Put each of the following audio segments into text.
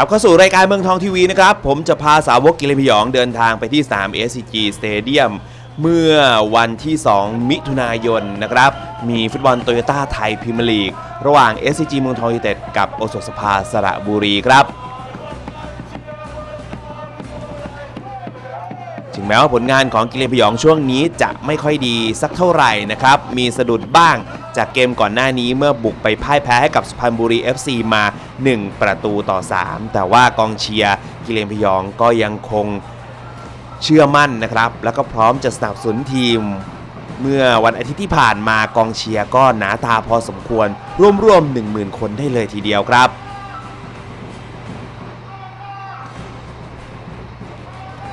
ลับเข้าสู่รายการเมืองทองทีวีนะครับ ผมจะพาสาวกกิเลนพยองเดินทางไปที่สนาม SCG Stadium เมื่อวันที่ 2 มิถุนายนนะครับ มีฟุตบอลโตโยต้าไทยพรีเมียร์ลีก ระหว่าง SCG เมืองทองยูไนเต็ดกับโอสถสภาสระบุรีครับ แม้ว่าผลงานของกิเลนพยองช่วงนี้จะไม่ค่อยดีสักเท่าไหร่นะครับ มีสะดุดบ้างจากเกมก่อนหน้านี้เมื่อบุกไปพ่ายแพ้ให้กับสุพรรณบุรี FC มา 1 ประตูต่อ 3 แต่ว่ากองเชียร์กิเลนพยองก็ยังคงเชื่อมั่นนะครับ แล้วก็พร้อมจะสนับสนุนทีม เมื่อวันอาทิตย์ที่ผ่านมากองเชียร์ก็หนาตาพอสมควรร่วมๆ10,000 คนได้เลยทีเดียวครับ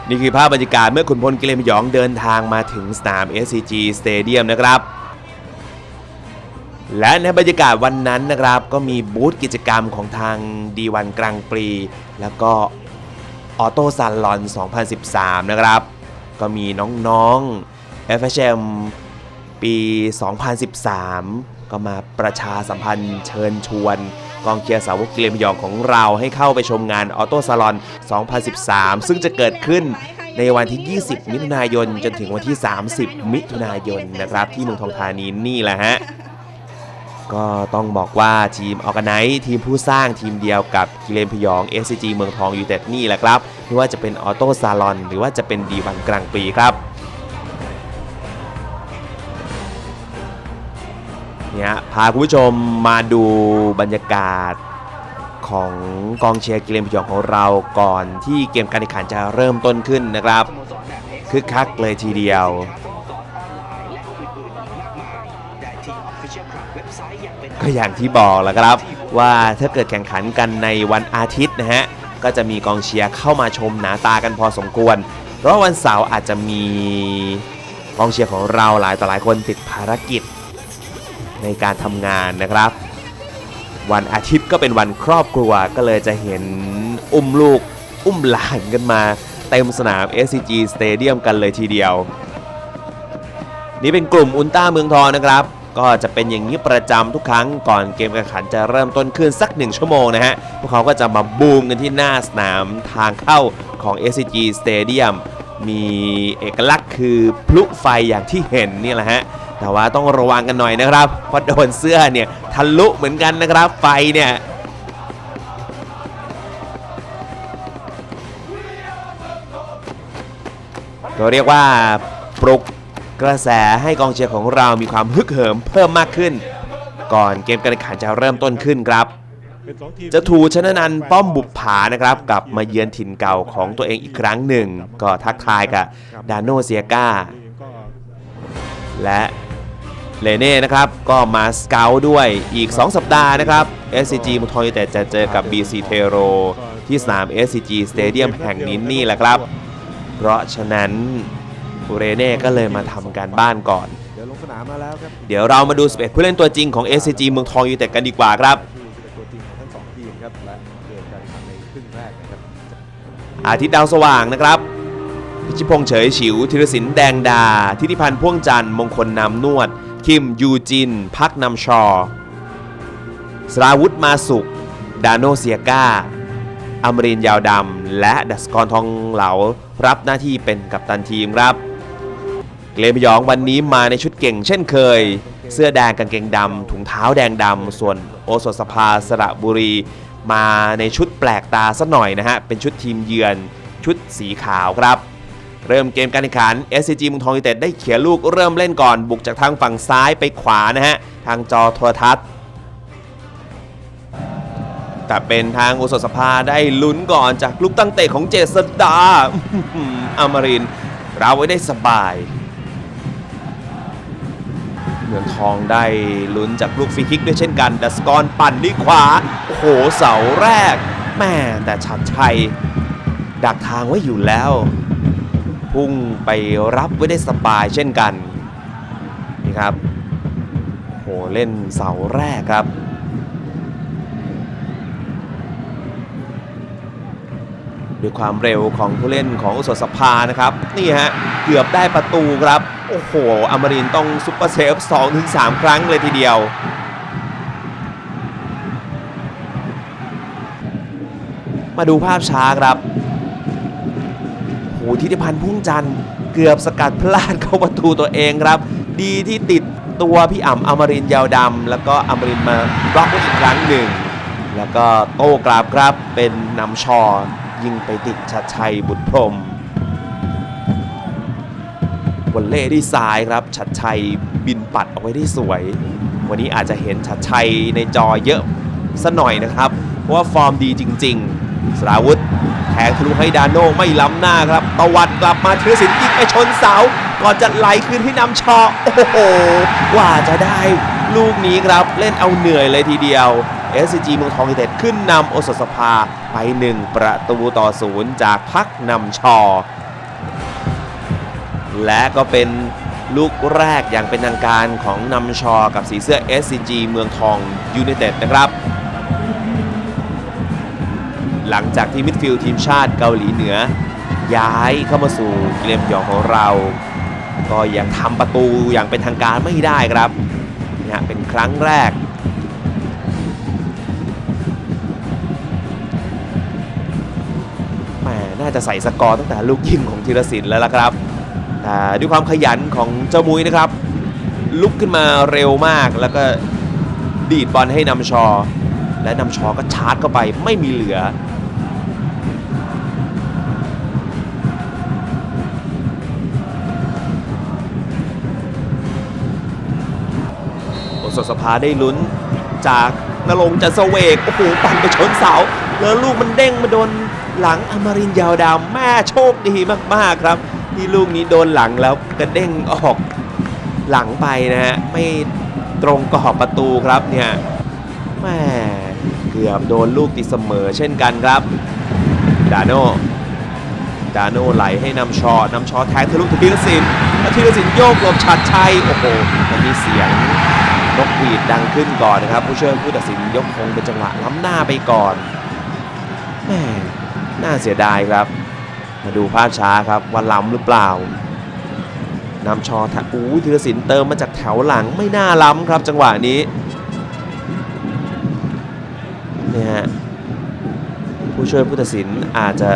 นี่คือภาพบรรยากาศเมื่อขุนพลกิเลนพยองเดินทางมาถึงสนาม SCG Stadium นะครับ และในบรรยากาศวันนั้นนะครับ ก็มีบูธกิจกรรมของทาง D1 กลางปรี แล้วก็ออโต้ซันลอน 2013 นะครับ ก็มีน้องๆ FHM ปี 2013 ก็มาประชาสัมพันธ์เชิญชวน กองเชียร์สาวกเกลียมยองของเราให้เข้าไปชมงานออโต้ซาลอน 2013 ซึ่งจะเกิดขึ้นในวันที่ 20 มิถุนายน จนถึงวันที่ 30 มิถุนายนนะครับ ที่เมืองทองธานีนี่แหละฮะ ก็ต้องบอกว่าทีมออกไนท์ทีมผู้สร้างทีมเดียวกับกิเลนพยอง SCG เมืองทองยูเต็ดนี่แหละครับไม่ว่าจะเป็นออโต้ซาลอนหรือว่าจะเป็นดีวันกลางปีครับ เนี่ยพาคุณผู้ชมมาดูบรรยากาศของกองเชียร์กิเลนพยองของเราก่อนที่เกมการแข่งขันจะเริ่มต้นขึ้นนะครับคึกคักเลยทีเดียวก็อย่างที่บอกแหล้วครับว่าถ้าเกิดแข่งขันกันในวันอาทิตย์นะฮะก็จะมีกองเชียร์เข้ามาชมหนาตากันพอสมควร เพราะวันเสาร์อาจจะมีกองเชียร์ของเราหลายต่อหลายคนติดภารกิจ ในการทำงานนะครับ วันอาทิตย์ก็เป็นวันครอบครัวก็เลยจะเห็นอุ้มลูกอุ้มหลานกันมาเต็มสนาม SCG Stadium กันเลยทีเดียว นี่เป็นกลุ่มอุลต้าเมืองทองนะครับ ก็จะเป็นอย่างนี้ประจำทุกครั้งก่อนเกมการแข่งขันจะเริ่มต้นขึ้นสักหนึ่งชั่วโมงนะฮะ พวกเขาก็จะมาบูมกันที่หน้าสนามทางเข้าของ SCG Stadium มีเอกลักษณ์คือพลุไฟอย่างที่เห็นนี่แหละฮะแต่ว่าต้องระวังกันหน่อยนะครับเพราะโดนเสื้อเนี่ยทะลุเหมือนกันนะครับไฟเนี่ยก็เรียกว่าปลุกกระแสให้กองเชียร์ของเรามีความฮึกเหิมเพิ่มมากขึ้น ก่อนเกมการแข่งขันจะเริ่มต้นขึ้นครับ จะถูชนะนันท์ป้อมบุปผานะครับกลับมาเยือนถิ่นเก่าของตัวเองอีกครั้งหนึ่ง ก็ทักทายกับดานโนเซียกาและเลเน่นะครับก็มาสเกลด้วยอีก 2 สัปดาห์นะครับ SCG มุงทองยูไนเต็ดจะเจอกับ BC t e r o ที่สนาม SCG Stadium แห่งนี้นี่แหละครับ เพราะฉะนั้นเรเน่ก็เลยมาทำการบ้านก่อน เดี๋ยวลงสนามมาแล้วครับเดี๋ยวเรามาดู 11 ผู้เล่นตัวจริงของ SCG เมืองทองยูไนเต็ดกันดีกว่าครับ อาทิตย์ดาวสว่างนะครับ พิชิพงษ์เฉยฉิวธีรศิลป์แดงดา ทิติพันธ์พ่วงจันทร์มงคลนำนวด คิมยูจิน พักนำชอ สราวุธมาสุข ดาโนเซียกาอมรินยาวดำ และดัสกรทองเหลา รับหน้าที่เป็นกัปตันทีมครับ เกรมยองวันนี้มาในชุดเก่งเช่นเคย เสื้อแดงกางเกงดำถุงเท้าแดงดำส่วนโอสถสภาสระบุรี มาในชุดแปลกตาสักหน่อยนะฮะ เป็นชุดทีมเยือนชุดสีขาวครับ เริ่มเกมการแข่งขัน SCG มุงทองยูเต็ดได้เขียลูกเริ่มเล่นก่อนบุกจากทางฝั่งซ้ายไปขวานะฮะ ทางจอโทรทัศน์ แต่เป็นทางโอสสภาได้ลุ้นก่อนจากลูกตั้งเตะของเจษดาอมรินทร์เราไว้ได้สบาย มืองทองได้ลุ้นจากลูกฟรีคิกด้วยเช่นกัน ดัสกรปั่นด้วยขวา โอ้โหเสาแรกแม่แต่ชัดชัย ดักทางไว้อยู่แล้ว พุ่งไปรับไว้ได้สบายเช่นกัน นี่ครับโอ้โหเล่นเสาแรกครับด้วยความเร็วของผู้เล่นของอุสสภานะครับ นี่ฮะ เกือบได้ประตูครับ โอ้โหอมรินต้องซุปเปอร์เซฟ2-3ครั้งเลยทีเดียว มาดูภาพช้าครับโหทิติพันธ์พุ่งจันทร์เกือบสกัดพลาดเข้าประตูตัวเองครับ ดีที่ติดตัวพี่อ่ำอมรินยาวดำแล้วก็อมรินมาบล็อกไว้อีกครั้งหนึ่ง แล้วก็โต้กลับครับเป็นนำชอยิงไปติดชัดชัยบุตรพรม วอลเล่ที่ซ้ายครับ ชัดชัยบินปัดเอาไว้ได้สวย วันนี้อาจจะเห็นชัดชัยในจอเยอะสะหน่อยนะครับ เพราะว่าฟอร์มดีจริง ๆ สราวุธแทงทะลุให้ดาโน่ไม่ล้ำหน้าครับตวัดกลับมาเทือสินยิงไปชนเสา ก่อนจะไหลคืนที่นำชอโอ้โห กว่าจะได้ลูกนี้ครับ เล่นเอาเหนื่อยเลยทีเดียว SCG เมืองทองยูเต็ดขึ้นนำโอสถสภาไป 1 ประตูต่อศูนย์จากพักนำชอ และก็เป็นลูกแรกอย่างเป็นทางการของนำชอ กับสีเสื้อ SCG เมืองทองยูไนเต็ดนะครับ หลังจากที่มิดฟิลด์ทีมชาติเกาหลีเหนือ ย้ายเข้ามาสู่เกมหยองของเรา ก็ยังทำประตูอย่างเป็นทางการไม่ได้ครับนี่ฮะเป็นครั้งแรก แหมน่าจะใส่สกอร์ตั้งแต่ลูกยิงของธีรศิลป์แล้วล่ะครับ แต่ด้วยความขยันของเจ้ามุ้ยนะครับ ลุกขึ้นมาเร็วมากแล้วก็ดีดบอลให้นำชอ และนำชอก็ชาร์จเข้าไปไม่มีเหลือโอสถสภาได้ลุ้นจากนรงจันทร์เสวกโอ้โหปั่นไปชนเสา แล้วลูกมันเด้งมาโดนหลังอมรินยาวดำแม่โชคดีมาก ๆ ครับ ที่ลูกนี้โดนหลังแล้วกระเด้งออกหลังไปนะฮะไม่ตรงกรอบประตูครับเนี่ยแม่เกือบโดนลูกตีเสมอเช่นกันครับดาโนดาโนไหลให้นำชอนำชอแทงทะลุถึงธีรศิลป์แล้วธีรศิลป์โยกหลบฉัดชัยโอ้โหมันมีเสียงนกหวีดดังขึ้นก่อนนะครับ ผู้เช่วผู้ตัดสินยกธงเป็นจังหวะล้ำหน้าไปก่อนแหม่น่าเสียดายครับ มาดูภาพช้าครับว่าล้ำหรือเปล่านำชอทะอู้ธีรศิลป์เติมมาจากแถวหลังไม่น่าล้ำครับจังหวะนี้เนี่ยฮะผู้ช่วยผู้ตัดสินอาจจะ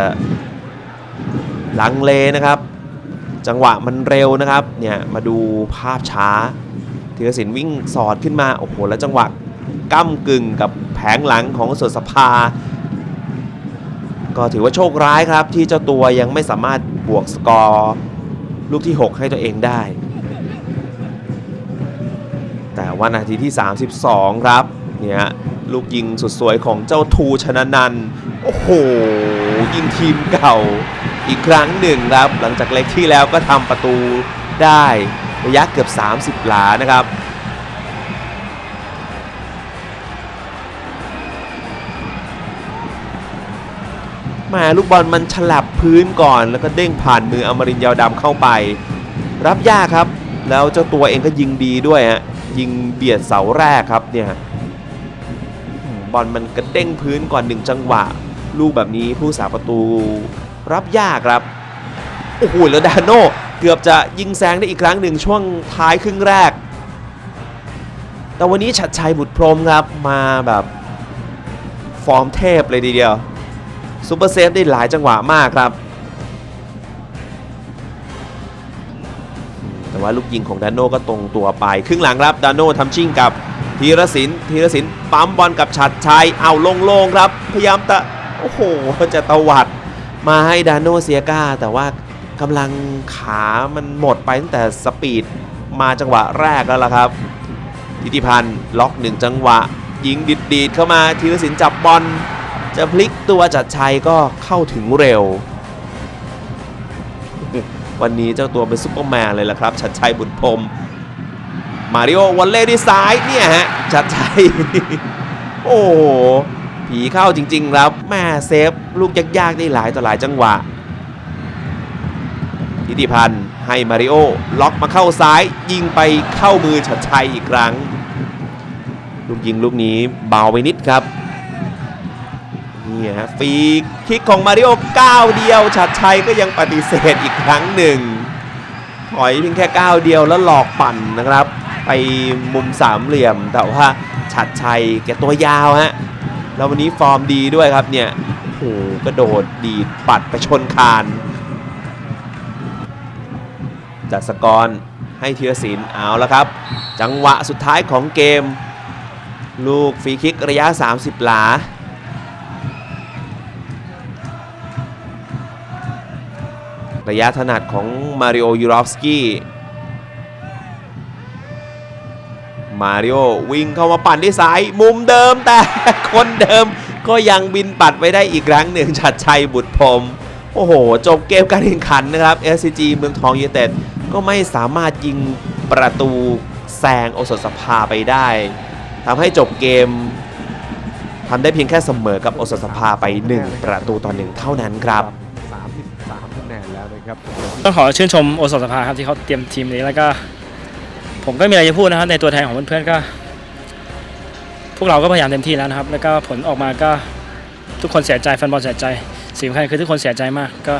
ลังเลนะครับ จังหวะมันเร็วนะครับเนี่ยมาดูภาพช้าธีรศิลป์วิ่งสอดขึ้นมาโอ้โหแล้วจังหวะก้ำกึ่งกับแผงหลังของสวนสภา ก็ถือว่าโชคร้ายครับ ที่เจ้าตัวยังไม่สามารถบวกสกอร์ลูกที่ 6 ให้ตัวเองได้ แต่ว่านาทีที่ 32 ครับเนี่ยลูกยิงสุดสวยของเจ้าทูชนะนันโอ้โห ยิงทีมเก่าอีกครั้งหนึ่งครับ หลังจากเล็กที่แล้วก็ทำประตูได้ระยะเกือบ 30 หลานะครับ มาลูกบอลมันฉลับพื้นก่อน แล้วก็เด้งผ่านมืออมรินยาวดำเข้าไป รับยากครับ แล้วเจ้าตัวเองก็ยิงดีด้วยฮะยิงเบียดเสาแรกครับเนี่ยบอลมันกระเด้งพื้นก่อนหนึ่งจังหวะ ลูกแบบนี้ผู้สาประตูรับยากครับโอ้โหแล้วดาโน่เกือบจะยิงแซงได้อีกครั้งหนึ่งช่วงท้ายครึ่งแรก แต่วันนี้ชัดชัยบุตรพรมครับมาแบบ ฟอร์มเทพเลยทีเดียว ซูเปอร์เซฟได้หลายจังหวะมากครับ แต่ว่าลูกยิงของดานโน่ก็ตรงตัวไป ครึ่งหลังครับดานโน่ทำชิ่งกับธีรศิลป์ธีรศิลป์ปั๊มบอลกับชัดชัยเอาโล่งๆครับ พยายามตะโอ้โหจะตวัดมาให้ดานโนเซียกาแต่ว่ากำลังขามันหมดไปตั้งแต่สปีดมาจังหวะแรกแล้วล่ะครับทิติพันธ์ล็อกหนึ่งจังหวะ ยิงดีดๆเข้ามาธีรศิลป์จับบอล จะพลิกตัวจัดชัยก็เข้าถึงเร็ว วันนี้เจ้าตัวเป็นซุปเปอร์แมนเลยล่ะครับ ชัดชัยบุญพรมมาริโอวันเล่ที่ซ้ายเนี่ยฮะ ชัดชัย โอ้โห ผีเข้าจริงๆครับแม่เซฟ ลูกยากๆได้หลายต่อหลายจังหวะทิติพันธ์ให้มาริโอล็อกมาเข้าซ้าย ยิงไปเข้ามือชัดชัยอีกครั้ง ลูกยิงลูกนี้เบาไปนิดครับ นี่ฮะฟรีคิกของมาริโอก้าวเดียวชัดชัยก็ยังปฏิเสธอีกครั้งหนึ่ง ถอยเพียงแค่ก้าวเดียวแล้วหลอกปั่นนะครับ ไปมุมสามเหลี่ยม แต่ว่าชัดชัยแกตัวยาวฮะแล้ววันนี้ฟอร์มดีด้วยครับเนี่ยโอ้โหกระโดดดีดปัดไปชนคานจัดสกอรให้ธีรศิลเอาแล้วครับ จังหวะสุดท้ายของเกม ลูกฟรีคิกระยะ 30 หลา ระยะถนัดของมาริโอยูรอฟสกี้มาริโอวิ่งเข้ามาปั่นที่ซ้าย มุมเดิมแต่คนเดิมก็ยังบินปัดไว้ได้อีกครั้งหนึ่งชัดชัยบุตรพรมโอ้โห จบเกมการแข่งขันนะครับ SCG เมืองทองยูไนเต็ดก็ไม่สามารถยิงประตูแซงโอสถสภาไปได้ทำให้จบเกมทำได้เพียงแค่เสมอกับโอสถสภาไป 1 ประตูต่อหนึ่งเท่านั้นครับ ครับต้องขอชื่นชมโอสถสภาครับที่เขาเตรียมทีมนี้แล้วก็ ผมก็มีอะไรจะพูดนะครับในตัวแทนของเพื่อนๆก็ พวกเราก็พยายามเต็มที่แล้วนะครับ แล้วก็ผลออกมาก็ทุกคนเสียใจแฟนบอลเสียใจสิ่งสำคัญคือทุกคนเสียใจมากก็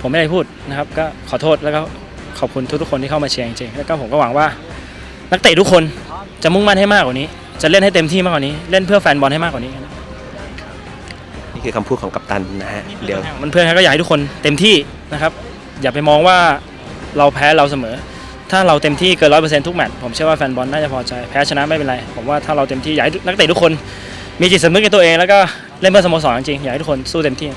ผมไม่ได้พูดนะครับ ก็ขอโทษแล้วก็ขอบคุณทุกๆคนที่เข้ามาเชียร์จริงๆแล้วก็ผมก็หวังว่า นักเตะทุกคนจะมุ่งมั่นให้มากกว่านี้ จะเล่นให้เต็มที่มากกว่านี้ เล่นเพื่อแฟนบอลให้มากกว่านี้นี่คือคำพูดของกัปตันนะฮะเดี๋ยว มันเพื่อนๆก็อยากให้ทุกคนเต็มที่ นะครับ อย่าไปมองว่าเราแพ้เราเสมอ ถ้าเราเต็มที่เกินร้อยเปอร์เซ็นต์ทุกแมตช์ผมเชื่อว่าแฟนบอลน่าจะพอใจแพ้ชนะไม่เป็นไร ผมว่าถ้าเราเต็มที่อยากให้นักเตะทุกคนมีจิตสำนึกในตัวเองแล้วก็เล่นเพื่อสโมสรจริงๆอยากให้ทุกคนสู้เต็มที่